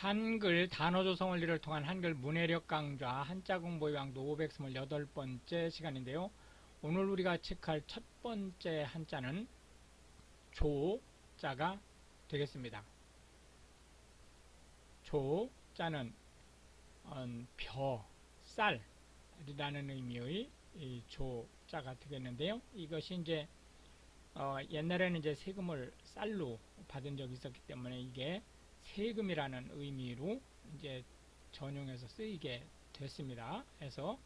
한글 단어 조성 원리를 통한 한글 문해력 강좌 한자 공부 의 왕도 528번째 시간인데요. 오늘 우리가 체크할 첫 번째 한자는 조자가 되겠습니다. 조자는 음, 벼, 쌀이라는 의미의 이 조자가 되겠는데요. 이것이 이제 어, 옛날에는 이제 세금을 쌀로 받은 적이 있었기 때문에 이게 세금이라는 의미로 이제 전용해서 쓰이게 됐습니다. 해서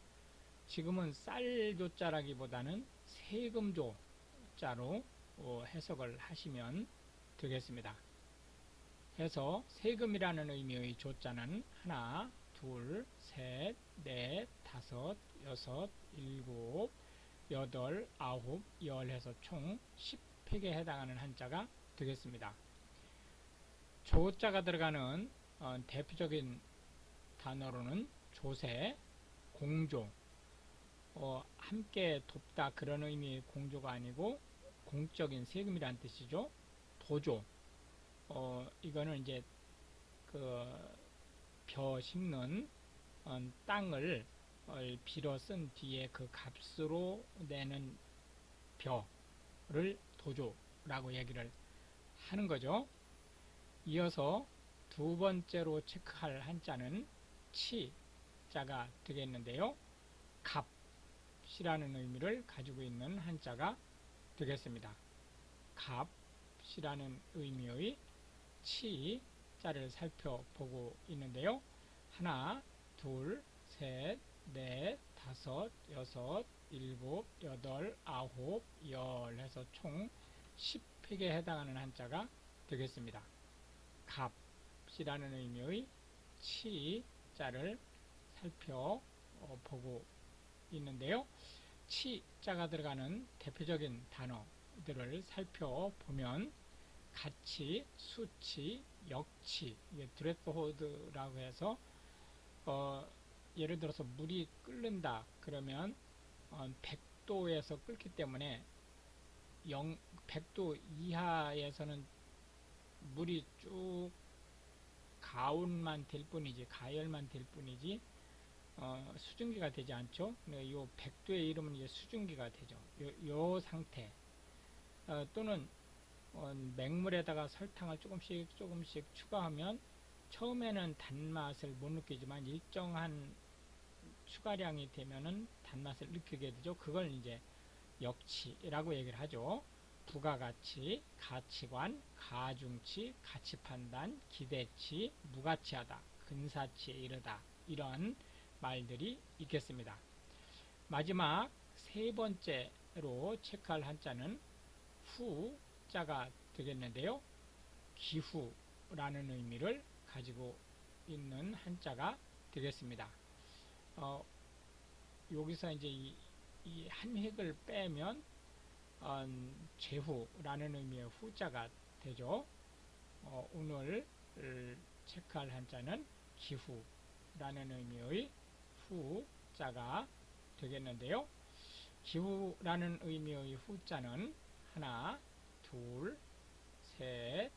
지금은 쌀조자라기보다는 세금조자로 어, 해석을 하시면 되겠습니다. 해서 세금이라는 의미의 조자는 하나, 둘, 셋, 넷, 다섯, 여섯, 일곱, 여덟, 아홉, 열 해서 총 10획에 해당하는 한자가 되겠습니다. 조자가 들어가는 어, 대표적인 단어로는 조세, 공조, 어, 함께 돕다 그런 의미의 공조가 아니고 공적인 세금이란 뜻이죠. 도조, 어, 이거는 이제 그 벼 심는 어, 땅을 어, 빌어 쓴 뒤에 그 값으로 내는 벼를 도조라고 얘기를 하는 거죠. 이어서 두 번째로 체크할 한자는 치 자가 되겠는데요. 값이라는 의미를 가지고 있는 한자가 되겠습니다. 값이라는 의미의 치 자를 살펴보고 있는데요. 하나, 둘, 셋, 넷, 다섯, 여섯, 일곱, 여덟, 아홉, 열 해서 총 10획에 해당하는 한자가 되겠습니다. 값이라는 의미의 치자를 살펴보고 있는데요. 치자가 들어가는 대표적인 단어들을 살펴보면 가치, 수치, 역치, 이게 드레스호드라고 해서 어, 예를 들어서 물이 끓는다 그러면 어, 100도에서 끓기 때문에 0, 100도 이하에서는 물이 쭉 가온만 될 뿐이지 가열만 될 뿐이지 어, 수증기가 되지 않죠. 이 100도의 이름은 이제 수증기가 되죠. 요, 요 상태 어, 또는 어, 맹물에다가 설탕을 조금씩 조금씩 추가하면 처음에는 단맛을 못 느끼지만 일정한 추가량이 되면은 단맛을 느끼게 되죠. 그걸 이제 역치라고 얘기를 하죠. 부가가치, 가치관, 가중치, 가치판단, 기대치, 무가치하다, 근사치에 이르다 이런 말들이 있겠습니다. 마지막 세 번째로 체크할 한자는 후 자가 되겠는데요. 기후라는 의미를 가지고 있는 한자가 되겠습니다. 어, 여기서 이제 이, 이 한 획을 빼면 어, 제후라는 의미의 후자가 되죠. 어, 오늘 체크할 한자는 기후라는 의미의 후자가 되겠는데요. 기후라는 의미의 후자는 하나, 둘, 셋,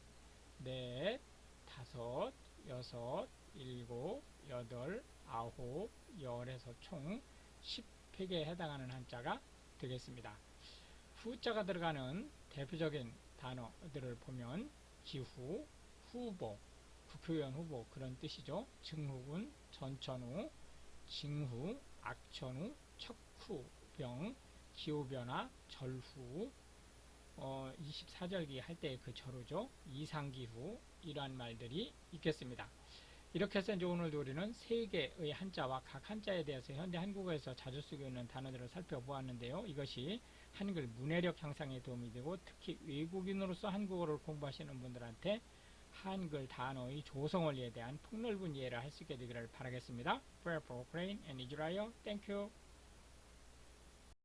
넷, 다섯, 여섯, 일곱, 여덟, 아홉, 열에서 총 10획에 해당하는 한자가 되겠습니다. 후자가 들어가는 대표적인 단어들을 보면 기후, 후보, 국회의원 후보 그런 뜻이죠. 증후군, 전천후, 징후, 악천후, 척후, 병, 기후변화, 절후, 어, 24절기 할 때 그 절후죠. 이상기후 이러한 말들이 있겠습니다. 이렇게 해서 이제 오늘도 우리는 세 개의 한자와 각 한자에 대해서 현대 한국어에서 자주 쓰고 있는 단어들을 살펴보았는데요. 이것이 한글 문해력 향상에 도움이 되고 특히 외국인으로서 한국어를 공부하시는 분들한테 한글 단어의 조성 원리에 대한 폭넓은 이해를 할 수 있게 되기를 바라겠습니다. Pray for Ukraine and Israel. Thank you.